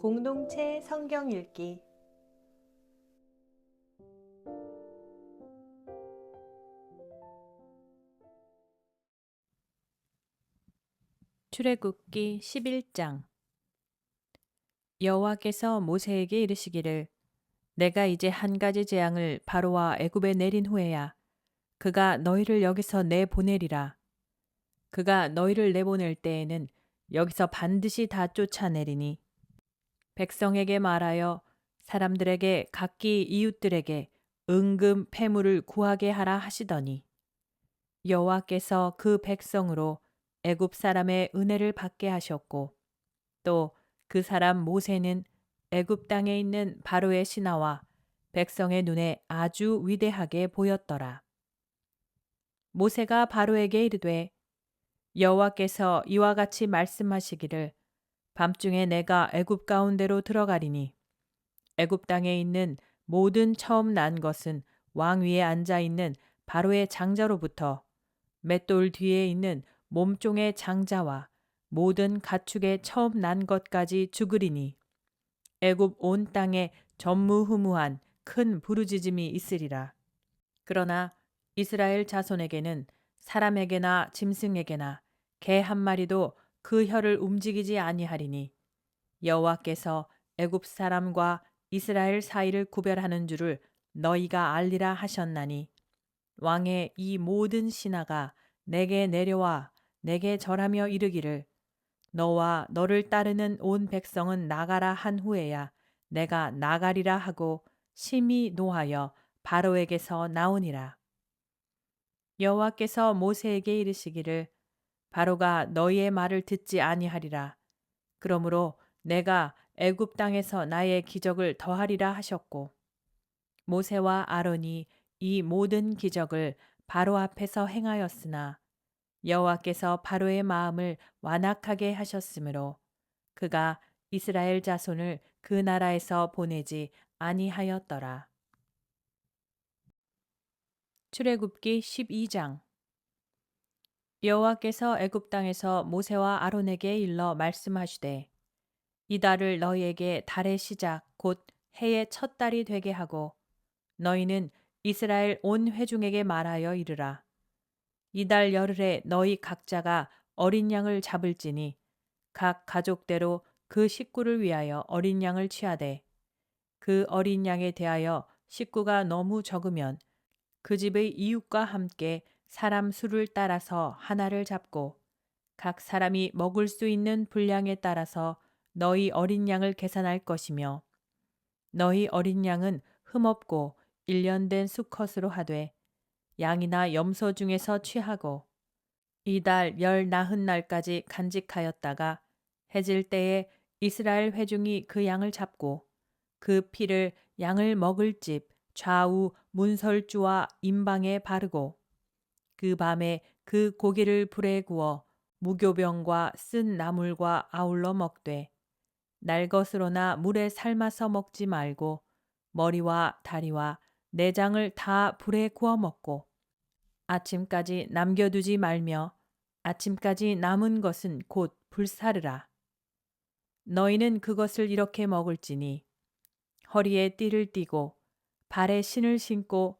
공동체 성경 읽기. 출애굽기 11장. 여호와께서 모세에게 이르시기를 내가 이제 한 가지 재앙을 바로와 애굽에 내린 후에야 그가 너희를 여기서 내보내리라. 그가 너희를 내보낼 때에는 여기서 반드시 다 쫓아내리니 백성에게 말하여 사람들에게 각기 이웃들에게 은금 패물을 구하게 하라 하시더니 여호와께서 그 백성으로 애굽 사람의 은혜를 받게 하셨고 또 그 사람 모세는 애굽 땅에 있는 바로의 신하와 백성의 눈에 아주 위대하게 보였더라. 모세가 바로에게 이르되 여호와께서 이와 같이 말씀하시기를 밤중에 내가 애굽 가운데로 들어가리니 애굽 땅에 있는 모든 처음 난 것은 왕 위에 앉아 있는 바로의 장자로부터 맷돌 뒤에 있는 몸종의 장자와 모든 가축의 처음 난 것까지 죽으리니 애굽 온 땅에 전무후무한 큰 부르짖음이 있으리라. 그러나 이스라엘 자손에게는 사람에게나 짐승에게나 개 한 마리도 그 혀를 움직이지 아니하리니 여호와께서 애굽 사람과 이스라엘 사이를 구별하는 줄을 너희가 알리라 하셨나니 왕의 이 모든 신하가 내게 내려와 내게 절하며 이르기를 너와 너를 따르는 온 백성은 나가라 한 후에야 내가 나가리라 하고 심히 노하여 바로에게서 나오니라. 여호와께서 모세에게 이르시기를 바로가 너희의 말을 듣지 아니하리라. 그러므로 내가 애굽 땅에서 나의 기적을 더하리라 하셨고 모세와 아론이 이 모든 기적을 바로 앞에서 행하였으나 여호와께서 바로의 마음을 완악하게 하셨으므로 그가 이스라엘 자손을 그 나라에서 보내지 아니하였더라. 출애굽기 12장 여호와께서 애굽 땅에서 모세와 아론에게 일러 말씀하시되 이 달을 너희에게 달의 시작 곧 해의 첫 달이 되게 하고 너희는 이스라엘 온 회중에게 말하여 이르라. 이 달 열흘에 너희 각자가 어린 양을 잡을지니 각 가족대로 그 식구를 위하여 어린 양을 취하되 그 어린 양에 대하여 식구가 너무 적으면 그 집의 이웃과 함께 사람 수를 따라서 하나를 잡고 각 사람이 먹을 수 있는 분량에 따라서 너희 어린 양을 계산할 것이며 너희 어린 양은 흠없고 일련된 수컷으로 하되 양이나 염소 중에서 취하고 이달 열 나흔 날까지 간직하였다가 해질 때에 이스라엘 회중이 그 양을 잡고 그 피를 양을 먹을 집 좌우 문설주와 임방에 바르고 그 밤에 그 고기를 불에 구워 무교병과 쓴 나물과 아울러 먹되 날것으로나 물에 삶아서 먹지 말고 머리와 다리와 내장을 다 불에 구워 먹고 아침까지 남겨두지 말며 아침까지 남은 것은 곧 불사르라. 너희는 그것을 이렇게 먹을지니 허리에 띠를 띠고 발에 신을 신고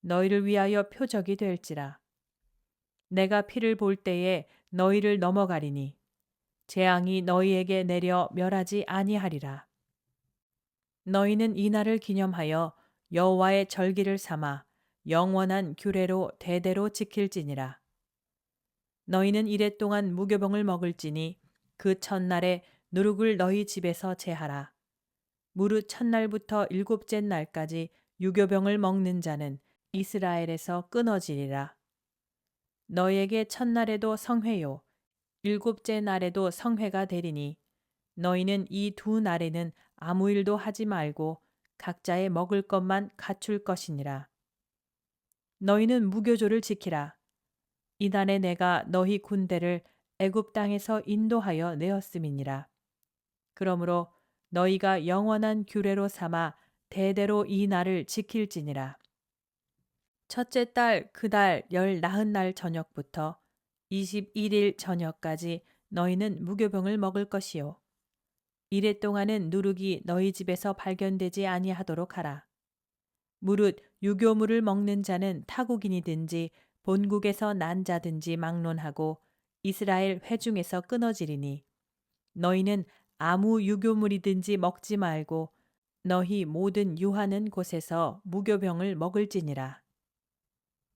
너희를 위하여 표적이 될지라. 내가 피를 볼 때에 너희를 넘어가리니 재앙이 너희에게 내려 멸하지 아니하리라. 너희는 이 날을 기념하여 여호와의 절기를 삼아 영원한 규례로 대대로 지킬지니라. 너희는 이래 동안 무교병을 먹을지니 그 첫날에 누룩을 너희 집에서 제하라. 무릇 첫날부터 일곱째 날까지 유교병을 먹는 자는 이스라엘에서 끊어지리라. 너희에게 첫날에도 성회요, 일곱째 날에도 성회가 되리니 너희는 이 두 날에는 아무 일도 하지 말고 각자의 먹을 것만 갖출 것이니라. 너희는 무교조를 지키라. 이날에 내가 너희 군대를 애굽 땅에서 인도하여 내었음이니라. 그러므로 너희가 영원한 규례로 삼아 대대로 이 날을 지킬지니라. 첫째 달그달 열 나흔 날 저녁부터 21일 저녁까지 너희는 무교병을 먹을 것이요. 이래 동안은 누룩이 너희 집에서 발견되지 아니하도록 하라. 무릇 유교물을 먹는 자는 타국인이든지 본국에서 난 자든지 막론하고 이스라엘 회중에서 끊어지리니 너희는 아무 유교물이든지 먹지 말고 너희 모든 유하는 곳에서 무교병을 먹을지니라.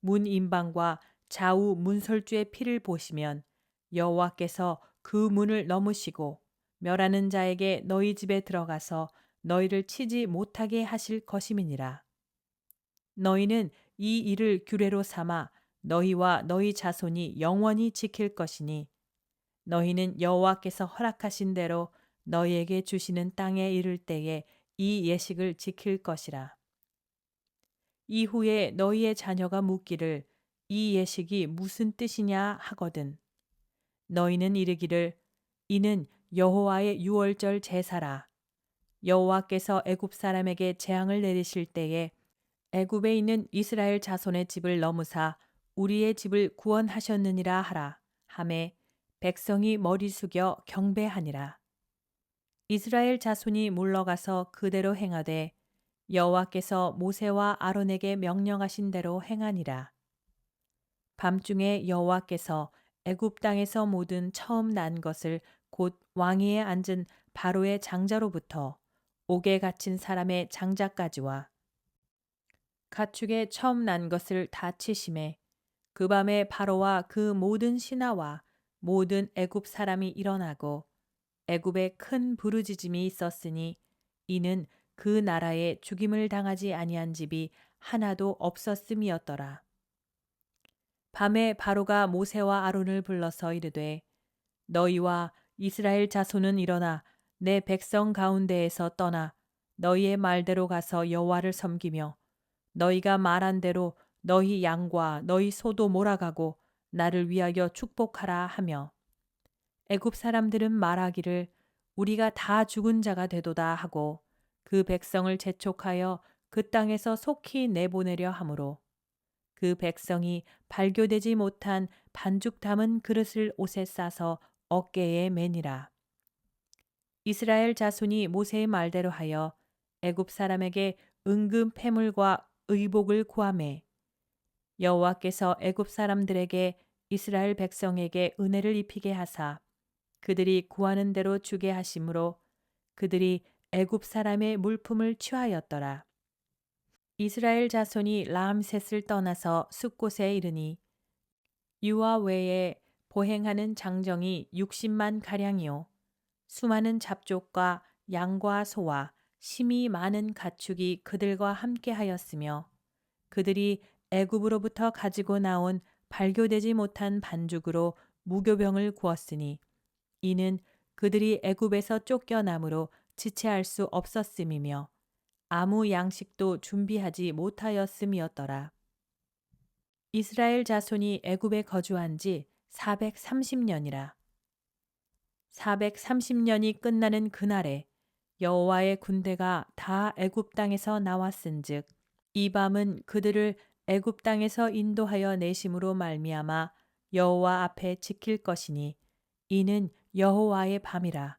문 임방과 좌우 문설주의 피를 보시면 여호와께서 그 문을 넘으시고 멸하는 자에게 너희 집에 들어가서 너희를 치지 못하게 하실 것임이니라. 너희는 이 일을 규례로 삼아 너희와 너희 자손이 영원히 지킬 것이니 너희는 여호와께서 허락하신 대로 너희에게 주시는 땅에 이를 때에 이 예식을 지킬 것이라. 이후에 너희의 자녀가 묻기를 이 예식이 무슨 뜻이냐 하거든. 너희는 이르기를 이는 여호와의 유월절 제사라. 여호와께서 애굽 사람에게 재앙을 내리실 때에 애굽에 있는 이스라엘 자손의 집을 넘으사 우리의 집을 구원하셨느니라 하라. 함에 백성이 머리 숙여 경배하니라. 이스라엘 자손이 물러가서 그대로 행하되 여호와께서 모세와 아론에게 명령하신 대로 행하니라. 밤중에 여호와께서 애굽 땅에서 모든 처음 난 것을 곧 왕위에 앉은 바로의 장자로부터 옥에 갇힌 사람의 장자까지와 가축에 처음 난 것을 다 치심에 그 밤에 바로와 그 모든 신하와 모든 애굽 사람이 일어나고 애굽에 큰 부르짖음이 있었으니 이는 그 나라에 죽임을 당하지 아니한 집이 하나도 없었음이었더라. 밤에 바로가 모세와 아론을 불러서 이르되 너희와 이스라엘 자손은 일어나 내 백성 가운데에서 떠나 너희의 말대로 가서 여호와를 섬기며 너희가 말한 대로 너희 양과 너희 소도 몰아가고 나를 위하여 축복하라 하며 애굽 사람들은 말하기를 우리가 다 죽은 자가 되도다 하고 그 백성을 재촉하여 그 땅에서 속히 내보내려 하므로 그 백성이 발교되지 못한 반죽 담은 그릇을 옷에 싸서 어깨에 매니라. 이스라엘 자손이 모세의 말대로 하여 애굽 사람에게 은금 패물과 의복을 구함에 여호와께서 애굽 사람들에게 이스라엘 백성에게 은혜를 입히게 하사 그들이 구하는 대로 주게 하심으로 그들이 애굽 사람의 물품을 취하였더라. 이스라엘 자손이 라암셋을 떠나서 숲곳에 이르니 유아 외에 보행하는 장정이 60만 가량이요 수많은 잡족과 양과 소와 심이 많은 가축이 그들과 함께 하였으며 그들이 애굽으로부터 가지고 나온 발교되지 못한 반죽으로 무교병을 구웠으니 이는 그들이 애굽에서 쫓겨남으로 지체할 수 없었음이며 아무 양식도 준비하지 못하였음이었더라. 이스라엘 자손이 애굽에 거주한 지 430년이라. 430년이 끝나는 그날에 여호와의 군대가 다 애굽 땅에서 나왔은즉 이 밤은 그들을 애굽 땅에서 인도하여 내심으로 말미암아 여호와 앞에 지킬 것이니 이는 여호와의 밤이라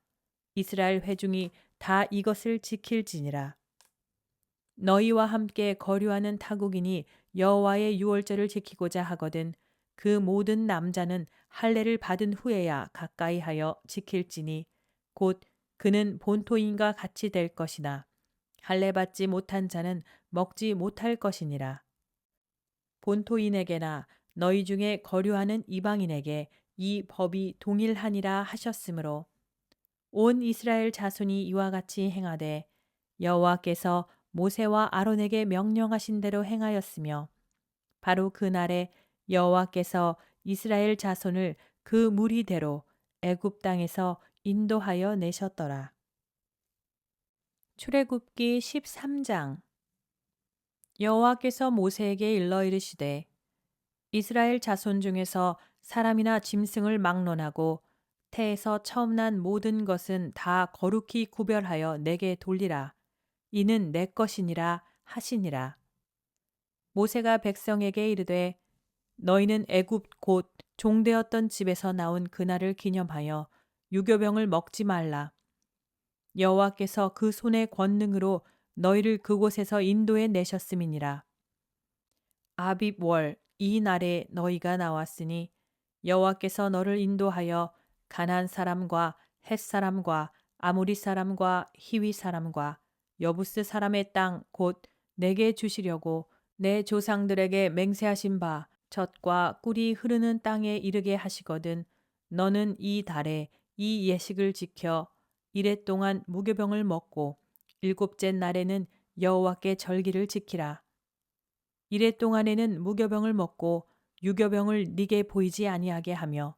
이스라엘 회중이 다 이것을 지킬지니라. 너희와 함께 거류하는 타국인이 여호와의 유월절을 지키고자 하거든 그 모든 남자는 할례를 받은 후에야 가까이 하여 지킬지니 곧 그는 본토인과 같이 될 것이나 할례 받지 못한 자는 먹지 못할 것이니라. 본토인에게나 너희 중에 거류하는 이방인에게 이 법이 동일하니라 하셨으므로 온 이스라엘 자손이 이와 같이 행하되 여호와께서 모세와 아론에게 명령하신 대로 행하였으며 바로 그 날에 여호와께서 이스라엘 자손을 그 무리대로 애굽 땅에서 인도하여 내셨더라. 출애굽기 13장 여호와께서 모세에게 일러 이르시되 이스라엘 자손 중에서 사람이나 짐승을 막론하고 태에서 처음 난 모든 것은 다 거룩히 구별하여 내게 돌리라. 이는 내 것이니라 하시니라. 모세가 백성에게 이르되 너희는 애굽 곧 종되었던 집에서 나온 그날을 기념하여 유교병을 먹지 말라. 여호와께서 그 손의 권능으로 너희를 그곳에서 인도해 내셨음이니라. 아빕월 이 날에 너희가 나왔으니 여호와께서 너를 인도하여 가난 사람과 헷 사람과 아무리 사람과 히위 사람과 여부스 사람의 땅 곧 내게 주시려고 내 조상들에게 맹세하신 바 젖과 꿀이 흐르는 땅에 이르게 하시거든 너는 이 달에 이 예식을 지켜 이래 동안 무교병을 먹고 일곱째 날에는 여호와께 절기를 지키라. 이래 동안에는 무교병을 먹고 유교병을 네게 보이지 아니하게 하며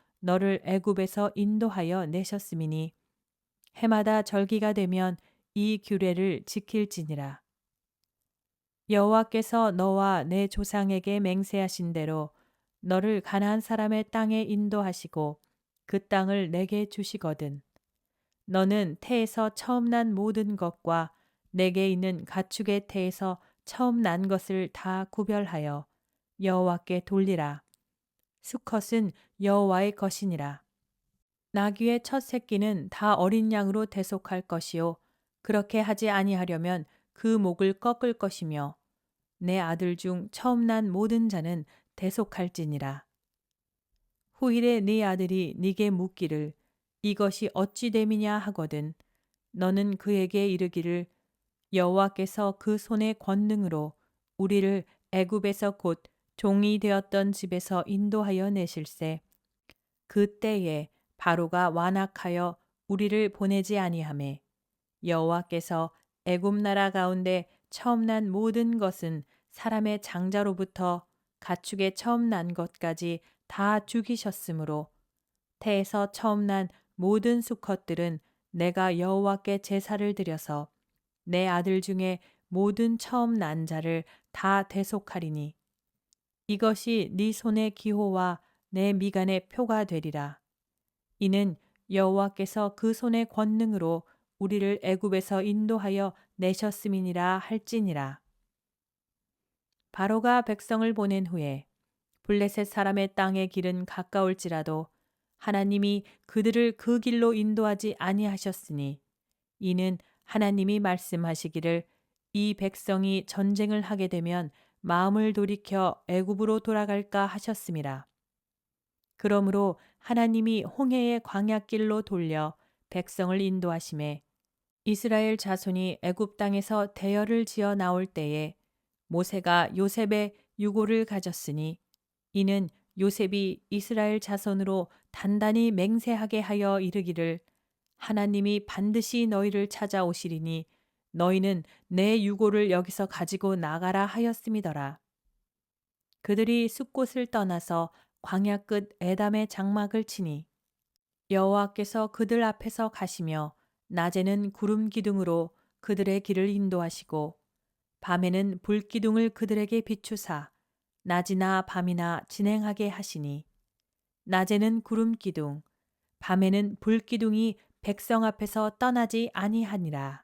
너를 애굽에서 인도하여 내셨음이니 해마다 절기가 되면 이 규례를 지킬지니라. 여호와께서 너와 내 조상에게 맹세하신 대로 너를 가나안 사람의 땅에 인도하시고 그 땅을 내게 주시거든. 너는 태에서 처음 난 모든 것과 내게 있는 가축의 태에서 처음 난 것을 다 구별하여 여호와께 돌리라. 수컷은 여호와의 것이니라. 나귀의 첫 새끼는 다 어린 양으로 대속할 것이요 그렇게 하지 아니하려면 그 목을 꺾을 것이며 내 아들 중 처음 난 모든 자는 대속할지니라. 후일에 네 아들이 네게 묻기를 이것이 어찌 됨이냐 하거든 너는 그에게 이르기를 여호와께서 그 손의 권능으로 우리를 애굽에서 곧 종이 되었던 집에서 인도하여 내실세. 그 때에 바로가 완악하여 우리를 보내지 아니하매 여호와께서 애굽 나라 가운데 처음 난 모든 것은 사람의 장자로부터 가축의 처음 난 것까지 다 죽이셨으므로 태에서 처음 난 모든 수컷들은 내가 여호와께 제사를 드려서 내 아들 중에 모든 처음 난 자를 다 대속하리니 이것이 네 손의 기호와 내 미간의 표가 되리라. 이는 여호와께서 그 손의 권능으로 우리를 애굽에서 인도하여 내셨음이니라 할지니라. 바로가 백성을 보낸 후에 블레셋 사람의 땅의 길은 가까울지라도 하나님이 그들을 그 길로 인도하지 아니하셨으니 이는 하나님이 말씀하시기를 이 백성이 전쟁을 하게 되면 마음을 돌이켜 애굽으로 돌아갈까 하셨음이라. 그러므로 하나님이 홍해의 광야길로 돌려 백성을 인도하심에 이스라엘 자손이 애굽 땅에서 대열을 지어 나올 때에 모세가 요셉의 유고를 가졌으니 이는 요셉이 이스라엘 자손으로 단단히 맹세하게 하여 이르기를 하나님이 반드시 너희를 찾아오시리니 너희는 내 유고를 여기서 가지고 나가라 하였음이더라. 그들이 숲곳을 떠나서 광야 끝 에담의 장막을 치니 여호와께서 그들 앞에서 가시며 낮에는 구름 기둥으로 그들의 길을 인도하시고 밤에는 불 기둥을 그들에게 비추사 낮이나 밤이나 진행하게 하시니 낮에는 구름 기둥 밤에는 불 기둥이 백성 앞에서 떠나지 아니하니라